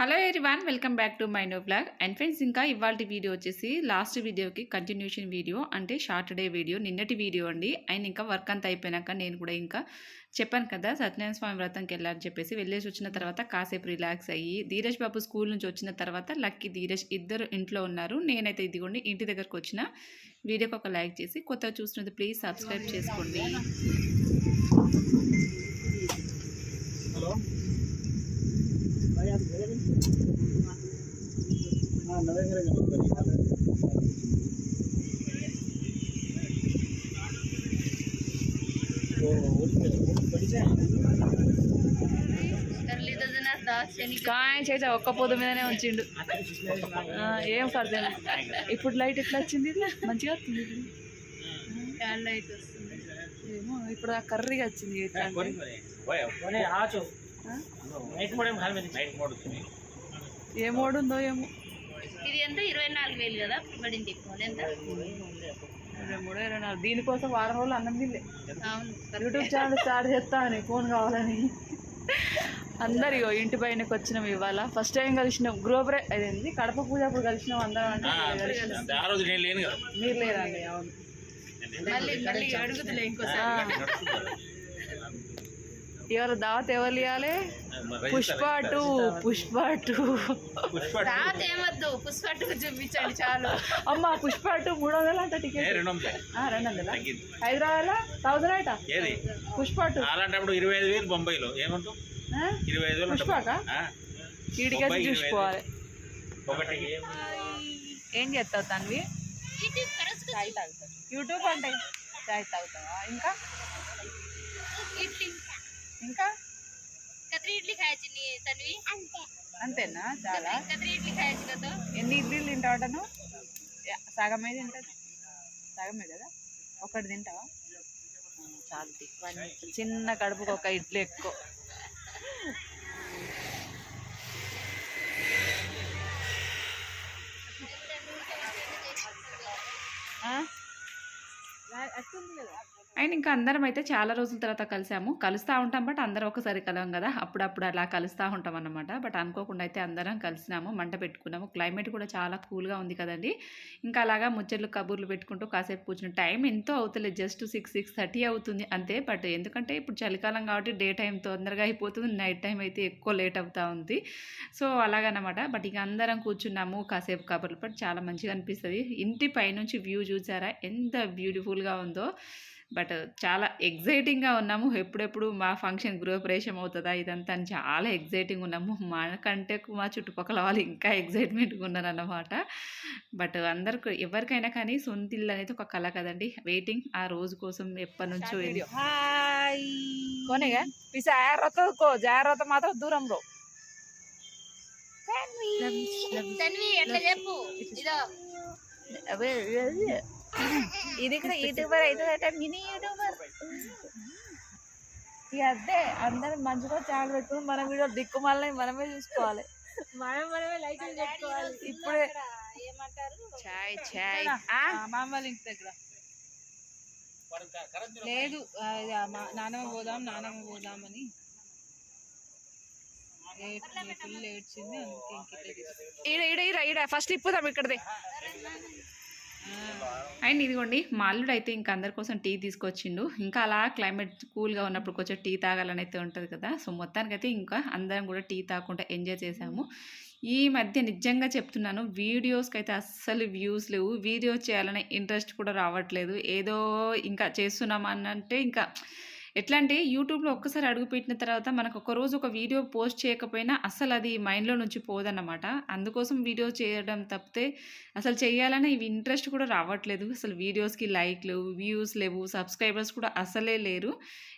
Hello one welcome back to my new vlog and friends ఇంకా ఇవాళ video వచ్చేసి last వీడియోకి కంటిన్యూషన్ వీడియో అంటే సాటర్డే వీడియో నిన్నటి వీడియో అండి. అండ్ ఇంకా వర్క్ అంతా అయిపోయినాక నేను కూడా ఇంకా చెప్పాను కదా సత్యనారాయణ స్వామి వ్రతంకి వెళ్ళాలని చెప్పేసి వెళ్ళేసి వచ్చిన తర్వాత కాసేపు రిలాక్స్ అయ్యి ధీరజ్ బాబు స్కూల్ నుంచి వచ్చిన తర్వాత లక్కీ ధీరజ్ ఇద్దరు ఇంట్లో ఉన్నారు. నేనైతే ఇదిగోండి ఇంటి దగ్గరకు వచ్చిన వీడియోకి ఒక లైక్ చేసి కొత్తగా చూస్తున్నది ప్లీజ్ సబ్స్క్రైబ్ చేసుకోండి. హలో కాయ చేసా ఒక్క పొద్దు మీదనే ఉంచిండు. ఆ, ఏం పడతాను ఇప్పుడు లైట్ ఎట్లా వచ్చింది? మంచిగా వస్తుంది. లైట్ వస్తుంది. ఏమో ఇప్పుడు ఆ కర్రీగా వచ్చింది? ఏ మోడు ఉందో ఏమో. ఇది ఎంత ఇరవై నాలుగు వేలు కదా పడింది ఫోన్ ఎంత? ఇరవై మూడు ఇరవై నాలుగు. దీనికోసం వారం రోజులు అన్నం తినలే. అవును యూట్యూబ్ ఛానల్ స్టార్ట్ చేస్తా అని ఫోన్ కావాలని. అందరు ఇగో ఇంటి పైనకి వచ్చినాం ఇవాళ. First time కలిసినాం. గ్రూప్ అదేంది? కడప పూజ అప్పుడు కలిసినాం అందరం అంటే. మీరు లేరండి అవును. మళ్ళీ మళ్ళీ అడుగుతులే ఇంకోసారి. ఇవాళ దావత్ ఎవరు ఇవ్వాలి పుష్ప టూ పుష్ప టూ. తాత ఏమొద్దు పుష్పట్టు చూపించండి చాలు. అమ్మ పుష్ప టూ మూడు వందలు అంట టికెట్. రెండు వందలే. హైదరాబాద్ థౌసండ్ అట ఏది? పుష్ప టూ. అలాంటప్పుడు ఇరవై ఐదు వేలు బొంబాయిలో. ఏమంటావు? ఇరవై ఐదు వేలు. పుష్పకా? చూసుకోవాలి. ఒకటి. ఏం చేస్తావు తన్వి? చాయ్ తాగుతావు. యూట్యూబ్ అంటే? చాయ్ తాగుతావా? ఇంకా? ఇంకా? కత్రి ఇడ్లీ ఖాయచి నీ తన్వి. అంతేనా? చాలా. కత్రి ఇడ్లీ ఖాయచి కదా ఎన్ని ఇడ్లీలు తింటావటను సగమే తింటది. సగమే కదా? ఒకటి తింటావా? చాలు. చిన్న కడుపుకి ఒక ఇడ్లీ ఎక్కువ. ఆ? అండ్ ఇంకా అందరం అయితే చాలా రోజుల తర్వాత కలిసాము. కలుస్తూ ఉంటాం బట్ అందరం ఒకసారి కలవం కదా. అప్పుడప్పుడు అలా కలుస్తూ ఉంటాం అన్నమాట. బట్ అనుకోకుండా అయితే అందరం కలిసినాము మంట పెట్టుకున్నాము. క్లైమేట్ కూడా చాలా కూల్గా ఉంది కదండి. ఇంకా అలాగా ముచ్చట్లు కబుర్లు పెట్టుకుంటూ కాసేపు కూర్చుని టైం ఎంతో అవుతలేదు. జస్ట్ సిక్స్ సిక్స్ థర్టీ అవుతుంది అంతే. బట్ ఎందుకంటే ఇప్పుడు చలికాలం కాబట్టి డే టైం తొందరగా అయిపోతుంది. నైట్ టైం అయితే ఎక్కువ లేట్ అవుతూ ఉంది. సో అలాగనమాట. బట్ ఇక అందరం కూర్చున్నాము కాసేపు కబుర్లు. బట్ చాలా మంచిగా అనిపిస్తుంది. ఇంటి పైనుంచి వ్యూ చూసారా? ఎంత బ్యూటిఫుల్గా ఉంది బట్ చాలా ఎగ్జైటింగ్గా ఉన్నాము. ఎప్పుడెప్పుడు మా ఫంక్షన్ గృహప్రవేశం అవుతుందా ఇదంతా అని చాలా ఎగ్జైటింగ్ ఉన్నాము. మనకంటే మా చుట్టుపక్కల వాళ్ళు ఇంకా ఎగ్జైట్మెంట్గా ఉన్నారన్నమాట. బట్ అందరికి ఎవరికైనా కానీ సొంత ఇల్లు అనేది ఒక కళ కదండి. వెయిటింగ్ ఆ రోజు కోసం ఎప్పటి నుంచో కొనేగా జాగ్రత్త కో జాగ్రత్త మాత్రం దూరంలో తన్వి! ఎట్లా చెప్పు? ఇదో కూడా యూట్యూబర్ అవుతుందట మినీ యూట్యూబర్ ఇక అదే అందరం మంచిగా ఛానల్ పెట్టుకుని మన వీడియో దిక్కుమాలని మనమే చూసుకోవాలి. మనం మనమే లైక్ పెట్టుకోవాలి ఇప్పుడే ఏమంటారు? చాయ్ చాయ్. మా అమ్మ ఇంటి దగ్గర. లేదు నానమ్మ పోదాం నానమ్మ పోదామని. ఫుల్ ఏడ్చింది అందుకే ఇంక ఇట్లా తీసుకు- ఈడ ఈడ ఈడ ఈడ. ఫస్ట్ ఇప్పుదాం ఇక్కడదే. అండ్ ఇదిగోండి మా అల్లుడు అయితే ఇంకా అందరి కోసం టీ తీసుకొచ్చిండు. ఇంకా అలా క్లైమేట్ కూల్గా ఉన్నప్పుడు కొంచెం టీ తాగాలని అయితే ఉంటుంది కదా. సో మొత్తానికైతే ఇంకా అందరం కూడా టీ తాగకుండా ఎంజాయ్ చేసాము. ఈ మధ్య నిజంగా చెప్తున్నాను వీడియోస్కి అయితే అస్సలు వ్యూస్ లేవు. వీడియో చేయాలనే ఇంట్రెస్ట్ కూడా రావట్లేదు. ఏదో ఇంకా చేస్తున్నామనంటే ఇంకా ఎట్లా అంటే యూట్యూబ్లో ఒక్కసారి అడుగుపెట్టిన తర్వాత మనకు ఒక రోజు ఒక వీడియో పోస్ట్ చేయకపోయినా అసలు అది మైండ్లో నుంచి పోదన్నమాట. అందుకోసం వీడియో చేయడం తప్పితే అసలు చేయాలనే ఇవి ఇంట్రెస్ట్ కూడా రావట్లేదు. అసలు వీడియోస్కి లైక్లు వ్యూస్ లేవు సబ్స్క్రైబర్స్ కూడా అసలే లేరు.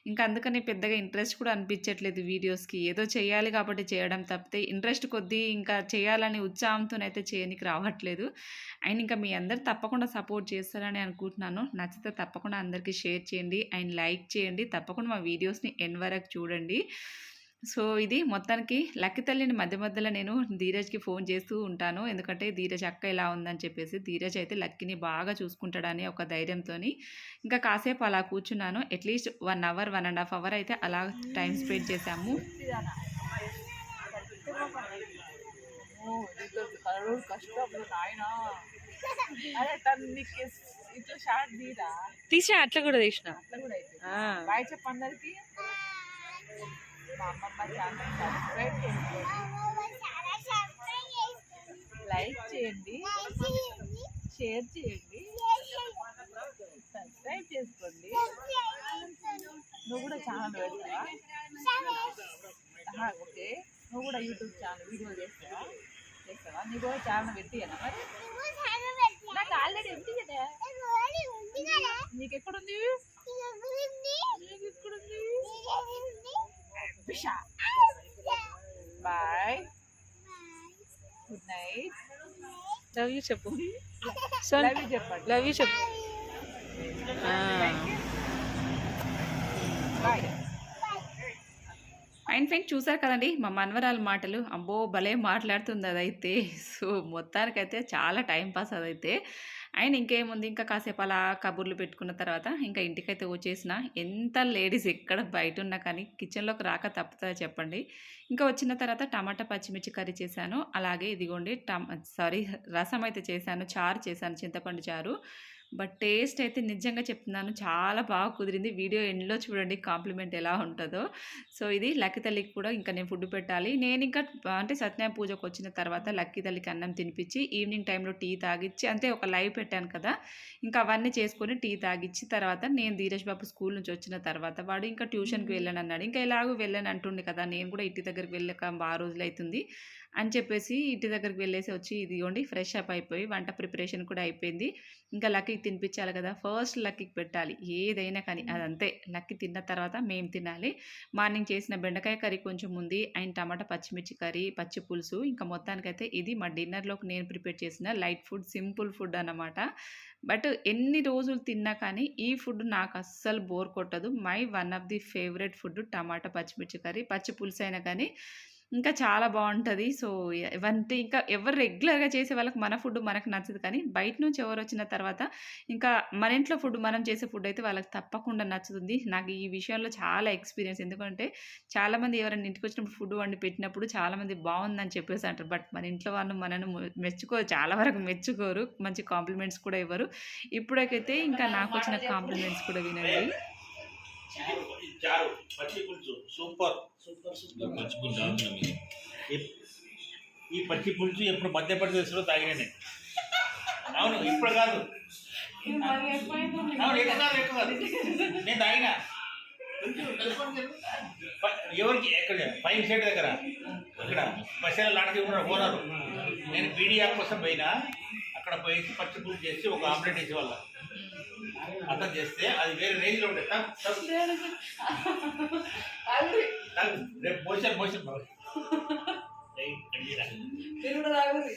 ఇంకా అందుకని పెద్దగా ఇంట్రెస్ట్ కూడా అనిపించట్లేదు వీడియోస్కి. ఏదో చేయాలి కాబట్టి చేయడం తప్పితే ఇంట్రెస్ట్ కొద్దీ ఇంకా చేయాలని ఉత్సాహంతోనైతే చేయనికి రావట్లేదు. అండ్ ఇంకా మీ అందరు తప్పకుండా సపోర్ట్ చేస్తారని అనుకుంటున్నాను. నచ్చితే తప్పకుండా అందరికీ షేర్ చేయండి. అండ్ లైక్ చేయండి. తప్పకుండా మా వీడియోస్ని ఎన్ వరకు చూడండి. సో ఇది మొత్తానికి లక్కీ తల్లిని మధ్య మధ్యలో నేను ధీరజ్కి ఫోన్ చేస్తూ ఉంటాను. ఎందుకంటే ధీరజ్ అక్క ఇలా ఉందని చెప్పేసి ధీరజ్ అయితే లక్కీని బాగా చూసుకుంటాడని ఒక ధైర్యంతో ఇంకా కాసేపు అలా కూర్చున్నాను. At least one hour one and half hour అయితే అలా టైం స్పెండ్ చేశాము. తీసిన. అట్లా కూడా తీసిన. అట్లా కూడా మా అమ్మమ్మ ఛానల్ సబ్స్క్రైబ్ చేసుకోండి లైక్ చేయండి. షేర్ చేయండి. సబ్స్క్రైబ్ చేసుకోండి. నువ్వు కూడా ఛానల్ పెడతావా ఓకే. నువ్వు కూడా యూట్యూబ్ ఛానల్ వీడియో చేస్తావా? చేస్తావా? నీకు కూడా ఛానల్ పెట్టియనా మరి? నాకు ఆల్రెడీ ఉంది కదా. నీకు ఎక్కడుంది? నీకు ఎక్కడుంది? విషా bye good night love you చెప్పు లవ్ యూ చెప్పండి లవ్ యూ చెప్పు బాయ్ అండ్ ఫ్రెండ్ చూసారు కదండి మా మనవరాల మాటలు. అబ్బో భలే మాట్లాడుతుంది అదైతే. సో మొత్తానికైతే చాలా టైం పాస్ అదైతే. అండ్ ఇంకేముంది? ఇంకా కాసేపు అలా కబుర్లు పెట్టుకున్న తర్వాత ఇంకా ఇంటికైతే వచ్చేసిన. ఎంత లేడీస్ ఎక్కడ బయట ఉన్నా కానీ కిచెన్లోకి రాక తప్పుతుందా చెప్పండి. ఇంకా వచ్చిన తర్వాత టమాటా పచ్చిమిర్చి కర్రీ చేశాను. అలాగే ఇదిగోండి టమ సారీ రసం అయితే చేశాను చారు చేశాను చింతపండు చారు. బట్ టేస్ట్ అయితే నిజంగా చెప్తున్నాను. చాలా బాగా కుదిరింది. వీడియో ఎండ్లో చూడండి కాంప్లిమెంట్ ఎలా ఉంటుందో. సో ఇది లక్కీ తల్లికి కూడా ఇంకా నేను ఫుడ్ పెట్టాలి. నేను ఇంకా అంటే సత్యనారాయణ పూజకు వచ్చిన తర్వాత లక్కీ తల్లికి అన్నం తినిపించి ఈవినింగ్ టైంలో టీ తాగిచ్చి అంటే ఒక లైవ్ పెట్టాను కదా. ఇంకా అవన్నీ చేసుకొని టీ తాగిచ్చి తర్వాత నేను ధీరజ్ బాబు స్కూల్ నుంచి వచ్చిన తర్వాత వాడు ఇంకా ట్యూషన్కి వెళ్ళాను అన్నాడు ఇంకా ఎలాగో వెళ్ళాను అంటుండే కదా. నేను కూడా ఇంటి దగ్గరికి వెళ్ళక బాగా రోజులు అవుతుంది అని చెప్పేసి ఇంటి దగ్గరికి వెళ్ళేసి వచ్చి ఇదిగోండి ఫ్రెష్ అప్ అయిపోయి వంట ప్రిపరేషన్ కూడా అయిపోయింది. ఇంకా లక్కీకి తినిపించాలి కదా ఫస్ట్ లక్కీకి పెట్టాలి. ఏదైనా కానీ అదంతే. లక్కీ తిన్న తర్వాత మేము తినాలి. మార్నింగ్ చేసిన బెండకాయ కర్రీ కొంచెం ఉంది. అండ్ టమాటా పచ్చిమిర్చి కర్రీ పచ్చి పులుసు. ఇంకా మొత్తానికైతే ఇది మా డిన్నర్లోకి నేను ప్రిపేర్ చేసిన లైట్ ఫుడ్ సింపుల్ ఫుడ్ అన్నమాట. బట్ ఎన్ని రోజులు తిన్నా కానీ ఈ ఫుడ్ నాకు అస్సలు బోర్ కొట్టదు. My one of the favourite food టమాటా పచ్చిమిర్చి కర్రీ. పచ్చి పులుసు అయినా కానీ ఇంకా చాలా బాగుంటుంది సో ఇవంటే ఇంకా ఎవరు రెగ్యులర్గా చేసే వాళ్ళకి మన ఫుడ్ మనకు నచ్చదు. కానీ బయట నుంచి ఎవరు వచ్చిన తర్వాత ఇంకా మన ఇంట్లో ఫుడ్ మనం చేసే ఫుడ్ అయితే వాళ్ళకి తప్పకుండా నచ్చుతుంది. నాకు ఈ విషయంలో చాలా ఎక్స్పీరియన్స్. ఎందుకంటే చాలామంది ఎవరైనా ఇంటికి వచ్చినప్పుడు ఫుడ్ వండి పెట్టినప్పుడు చాలామంది బాగుందని చెప్పేసి అంటారు. బట్ మన ఇంట్లో వాళ్ళు మనను మెచ్చుకోరు. చాలా వరకు మెచ్చుకోరు. మంచి కాంప్లిమెంట్స్ కూడా ఇవ్వరు. ఇప్పుడైతే ఇంకా నాకు వచ్చిన కాంప్లిమెంట్స్ కూడా వినండి. చారు పచ్చి పులుసు. సూపర్. Super super. పచ్చి పులుసు ఈ పచ్చి పులుసు ఎప్పుడు మధ్యప్రదేశ్లో తాగినా అవును ఇప్పుడు కాదు. అవును కాదు నేను తాగినా. ఎవరికి? ఎక్కడ? పైన సైడ్ దగ్గర. ఇక్కడ. మసాలా లాంటి ఉన్నారు ఓనరు నేను పీడియా కోసం పోయినా. అక్కడ పోయేసి పచ్చి పులుసు చేసి ఒక ఆమ్లెట్ వేసి వాళ్ళ. అర్థం చేస్తే అది వేరే రేంజ్లో తాగు. రేపు బాగా కూడా తాగుర్రి.